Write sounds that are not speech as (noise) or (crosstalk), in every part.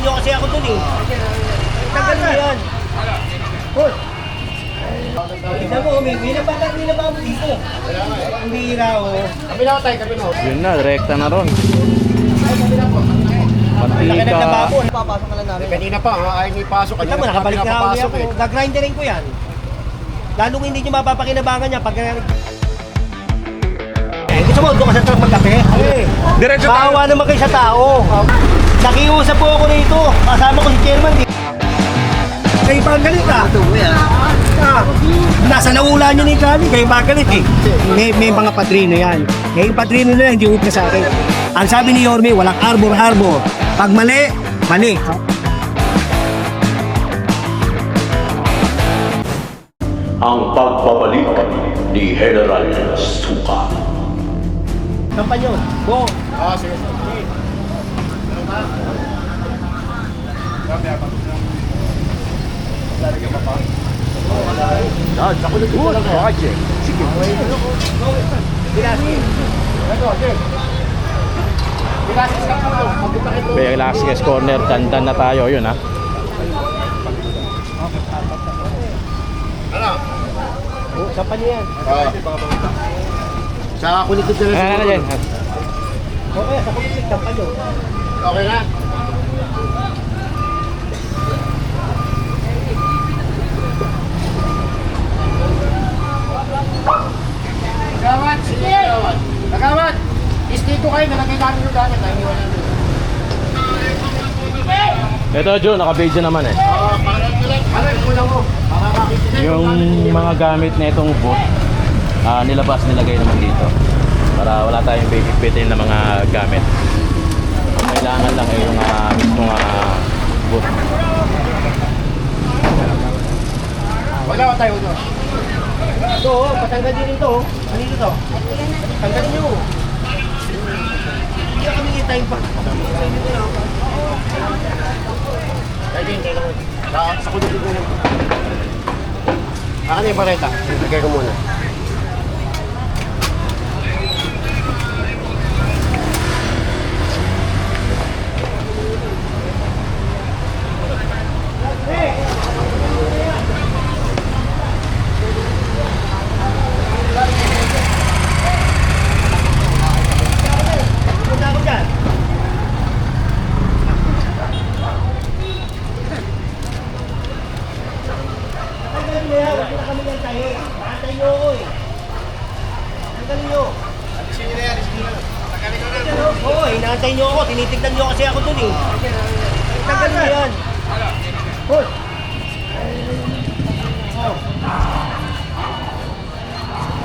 nyo kasi ako dun eh. Tagal na yan. Hoy. Tignan mo, may may napatag nila ba ako dito? Ang bihira oh. Kabila ko tayo, kabila ko. Yun na, direkta na ron. Laki ng Mantika. lababo. Napapasok ka lang namin. Kanina pa, ha? ayaw niyo ipasok. Tignan mo, nakabalik na ako niya papasok ako. Gagrinderin ko yan. Lalong hindi nyo mapapakinabangan niya pag eh, gusto mo, doon ka sa truck magkape? Eh, Diretso tayo. Bawa naman kayo sa tao. Nakiusap po ako rito. Kasama ko si chairman. Di. Kayo pa ang galit ah. Ah, nasa naula nyo ni Kali, kayo pa ang galit eh. May, may mga padrino yan. Eh, yung padrino na yan, hindi upna sa akin. Ang sabi ni Yorme, walang arbor-arbor. Pag mali, mali. ang pagbabalik ni General Suka. Kampanyo, go. Ah, sige. Yan, sa kulit ko lang ako. Magkita kayo. Velasquez corner, dandan na tayo yun ha. Ano? Oh, kampanyo yan. Ah. Sa kulikod na lang Ano na dyan? Okay, sa kulitik, kampanyo. Okay na? Kagawad, sige! Kagawad! Kagawad! Istiko kayo, nalagay namin yung gamit. Ay, iniwan namin. Ito Joe, naka-video naman eh. Ah, Yung mga gamit na itong boot, ah, nilabas, nilagay naman dito. Para wala tayong bibitin na mga gamit. Ang kailangan lang ay yung uh, mismong ah, boot. Wala ko tayo doon. Ito, oh, patanggal din ito. oh. Ano ito to? Tanggalin nyo. Hindi kami kita pa. Kaya din, kaya lang. Sa, sa kulikod na lang. Akin yung bareta. Lagay ko muna. Punta ako dyan. Tanggalin nyo yan. Huwag na kami ng tayo. Antay nyo ako eh. Tanggalin nyo. Oo, inaantay nyo ako. Tinitignan nyo kasi ako dun eh. Tanggalin nyo yan. Hoy. Oh.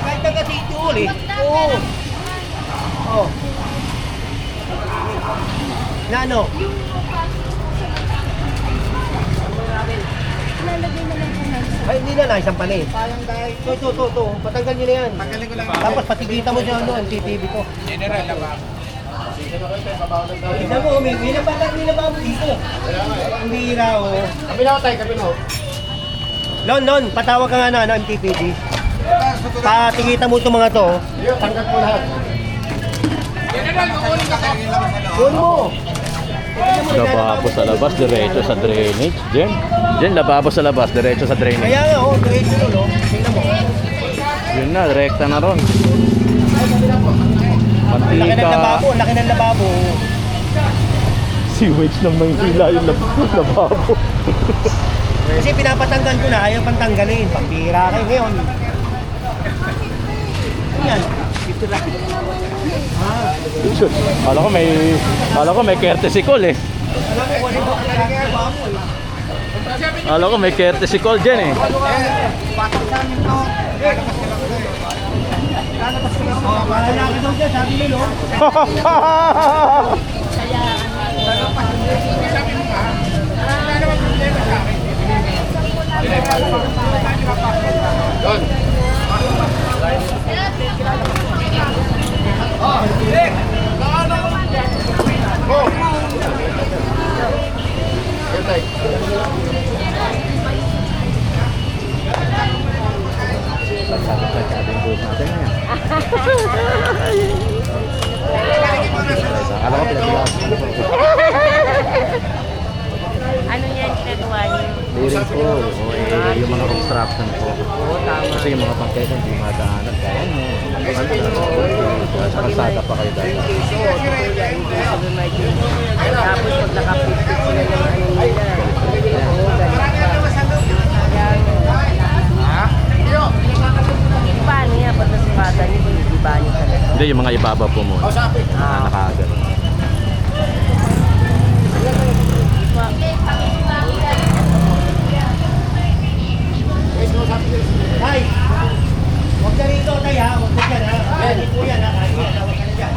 Kahit taga City Hall eh. Oo. Oh. Na ano? Ay, hindi na na, isang panin. Sayang dahil. Ito, ito, ito, ito. Patanggal nyo na yan. Tanggalin ko lang. Tapos patikita mo siya ano, ang TTV ko. General na Tignan mo, may, may napatag ba ako dito? Ang bihira, oh. Kabila ko tayo, kabila ko. Lon, Lon, patawag ka nga na, ng TPG. Patikita mo itong mga to. Yun, tanggal ko lahat. General, kukunin ka Yun mo. Lababo sa labas, diretso sa drainage. Diyan. Diyan, lababo sa labas, diretso sa drainage. Kaya nga, oh, diretso nun, oh. Tingnan mo. Yun na, direkta na ron. Ang laki ng Mantika. lababo, laki ng lababo. Sewage ng Maynila yung lab- lababo. Kasi pinapatanggal ko na, ayaw pang tanggalin. Pambira kayo ngayon. Yan? Dito lang. Ah, Kala ko may, kala ko may courtesy call eh. alam mo ano ba ang ginagawa mo eh. Kala ko may courtesy call dyan eh. Oh, malalaki daw dyan, sabi nyo, no? Mga bangketa hindi madaanan. Kaya mo. Sa kalsada pa kayo dahil. Tapos pag nakapipit sila ng ano nila. Paano yan? Pag nasukatan niyo, hindi ba niyo talaga? Hindi, yung mga ibaba po muna. Na nakaagad. Tay! Huwag ka rito, tay ha. Huwag ka dyan ha. Hindi po yan ha. Kahit yan, tawag ka na dyan.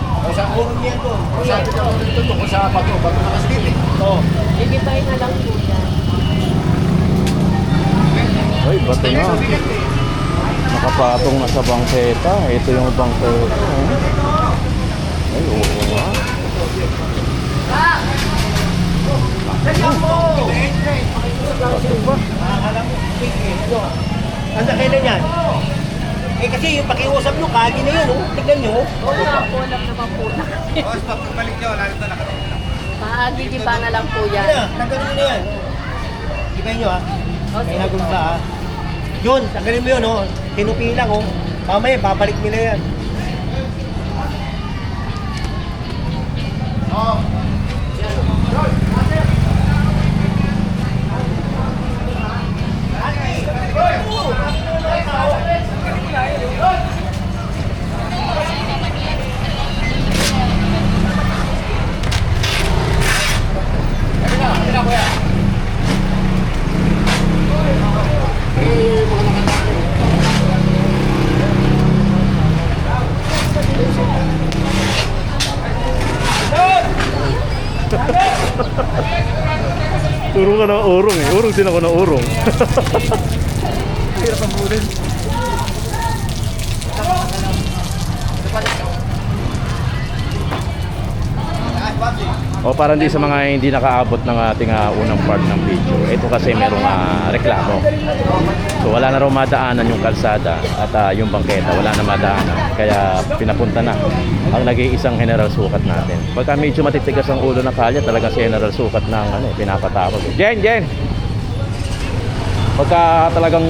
Puro niyan to. Sabi ka dito tungkol sa bato, bato na kasi dito. Oo. Lilipahin na lang po yan. Ay, bato na. Nakapatong na sa bangketa. Ito yung bangketa. oh. Ay, oo nga. Eh, ano? Ang dakilan yan. Eh kasi yung pakiusap nyo, kagi na yun, oh. Tignan nyo. oh. Oo nga po, alam naman po natin. Maagigiba na lang po Yan yan. na, tanggalin na yan. Ibay nyo ha. May nagulong ba ha. Yun, tanggalin mo yun, oh. Tinupi lang, oh. मामे बापड़ी मिले हाँ। Ka ng urong eh. Urong din ako ng urong. O para hindi sa mga hindi nakaabot ng ating ah, unang part ng video. Ito kasi merong ah, reklamo. So wala na raw madaanan yung kalsada at ah, yung bangketa wala na madaanan. Kaya pinapunta na ang nag-iisang general sukat natin. Pagka medyo matitigas ang ulo ng kalye, talaga si general sukat ng ano, eh, pinapatawag. Jen, Jen! Pagka talagang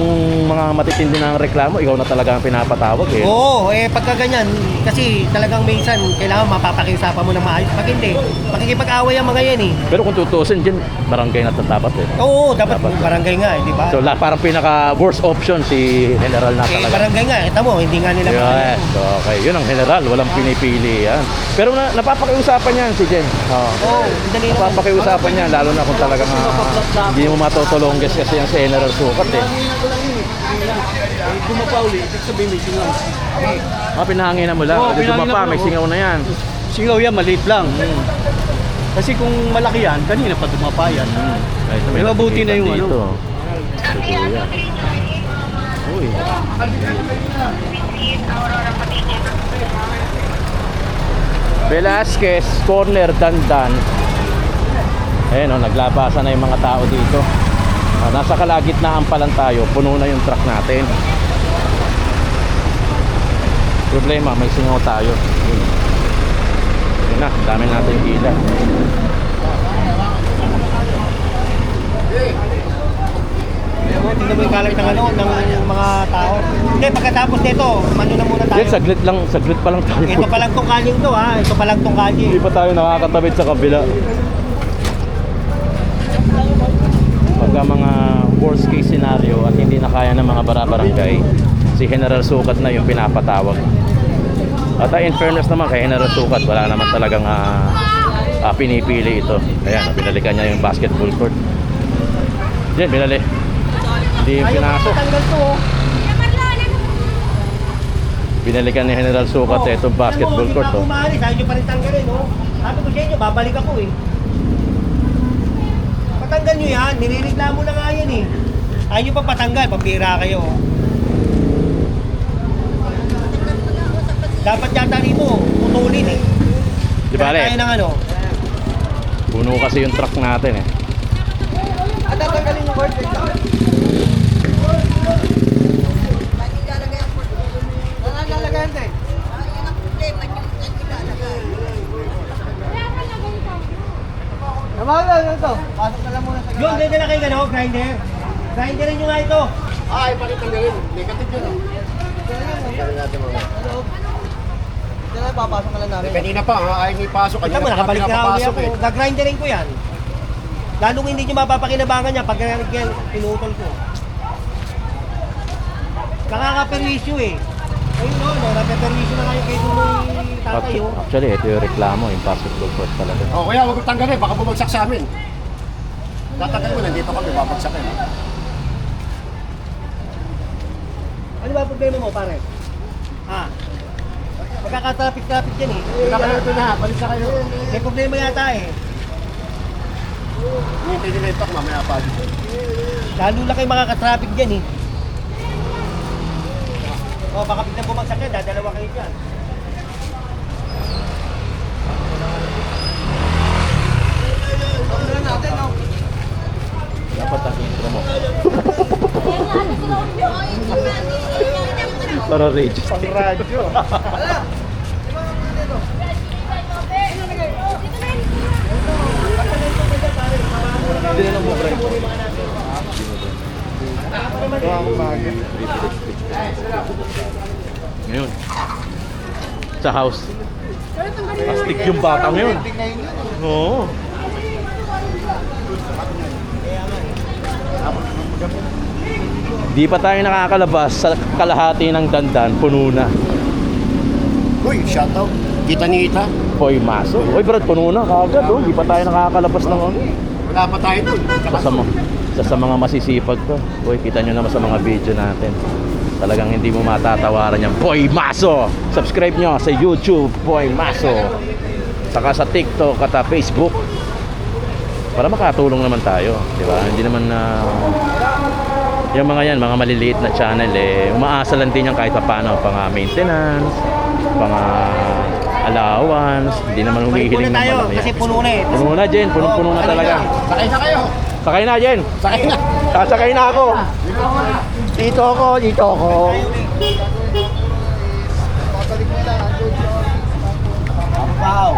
mga matitindi na ang reklamo, ikaw na talaga ang pinapatawag eh. Oo, eh pagka ganyan, kasi talagang minsan, kailangan mapapakiusapan mo ng maayos. Pag hindi, makikipag-away ang mga yan eh. Pero kung tutusin, Jen, barangay na tatapat eh. Oo, dapat, Dapat. barangay nga, eh, di ba? So la, parang pinaka worst option si general na eh, talaga. barangay nga, kita mo, hindi nga nila Yes, okay. Yun ang general, walang pinipili yan. Pero na, napapakiusapan yan si Jen. Oo. Dali na. Napapakiusapan yan, lalo na kung talagang ah, hindi mo matutulongges kasi yung si general sukat eh. Dumapauli, ibig sabihin may singaw. Mga pinahanginan mo lang. Oo, may singaw na yan. Singaw yan, maliit lang. Kasi kung malaki yan, kanina pa dumapa yan. Kahit May mabuti na yung ano. dito. Yan. Uy. Velasquez, corner, dandan. Ayan o, naglabasan na yung mga tao dito. Ah, nasa kalagitnaan pa lang tayo, puno na yung truck natin. Problema, may singaw tayo. Yun. Yun na, dami natin hila. Tingnan mo yung kalat ng ano, ng mga tao. Hindi, pagkatapos nito, mano na muna tayo. Yan, saglit lang, saglit pa lang tayo. Ito pa lang tong kanyang to ha, ito pa lang tong kanya. Hindi pa tayo nakakatabit sa kabila. Pagka mga worst case scenario at hindi na kaya ng mga barabarangay, si General Sukat na yung pinapatawag. At ah, in fairness naman kay General Sukat, wala naman talagang ah, ah, pinipili ito. Ayan, pinalikan niya yung basketball court. Yan, binali. Hindi yung pinasok. Oh. Binalikan ni General Sukat eh, itong basketball court. Hindi pa Oh. umalis, ayaw pa rin tanggalin oh. Sabi ko sa inyo, babalik ako eh. Patanggal nyo yan, nilireklamo na nga yan eh. Ayaw nyo pa patanggal, pambira kayo oh. Dapat yata rito, putulin eh. Di ba, Kaya tayo ng ano. Puno kasi yung truck natin eh. At tatanggalin yung cord, Yun, dito na kayo gano'n, grinder. Grinderin nyo nga ito. Ay, palit ang galing. Negative yun. oh. Eh, Kanina pa, ha? Ay, may pasok. Kita Kanina mo, nakabalik na uli pinapapasok, ako. eh. Gagrinderin ko yan. Lalong hindi nyo mapapakinabangan yan pag pinutol ko. Nakaka-perwisyo eh. Ayun no, no, nape-perwisyo na kayo kay Duloy tatay oh. Actually, ito yung reklamo, impossible force talaga. Oh, kuya, huwag tanggalin. Baka bumagsak sa amin. Tatanggal mo, nandito kami, babagsakin. Ano ba problema mo pare? Ah, magkakatraffic-traffic yan eh. Wala ka na ito na, balik kayo. May problema yata eh. Hintay nila ito, mamaya pa dito. Lalo na kayo makaka-traffic dyan eh. Oh, baka biglang bumagsak yan, dadalawa kayo dyan. Dapat ang intro mo. Para rage. Pang radyo. (laughs) Hindi na lang mo, Brian. Ngayon. Sa house. Plastic yung batang yun. Oo. Di pa tayo nakakalabas sa kalahati ng dandan, puno na. Uy, shoutout. Kita ni Ita. Hoy, maso. Hoy, Brad, puno na kagad, oh. Di pa tayo nakakalabas ng ano. Wala pa tayo doon. Isa sa, mga, isa sa mga masisipag to. Hoy, kita nyo naman sa mga video natin. Talagang hindi mo matatawaran yan. Boy Maso! Subscribe nyo sa YouTube, Boy Maso. Saka sa TikTok at Facebook. Para makatulong naman tayo. Di ba? Hindi naman na... yung mga yan, mga maliliit na channel, eh, umaasa lang din yan kahit pa paano. Pang maintenance, pang ah, allowance. Hindi naman humihiling ng tayo malaki. kasi puno na eh. Puno na, Jen. Punong-puno na Oh, talaga. Sakay na kayo. Sakay na, Jen. Sakay na. Sasakay na ako. Dito ako, dito ako. Wow.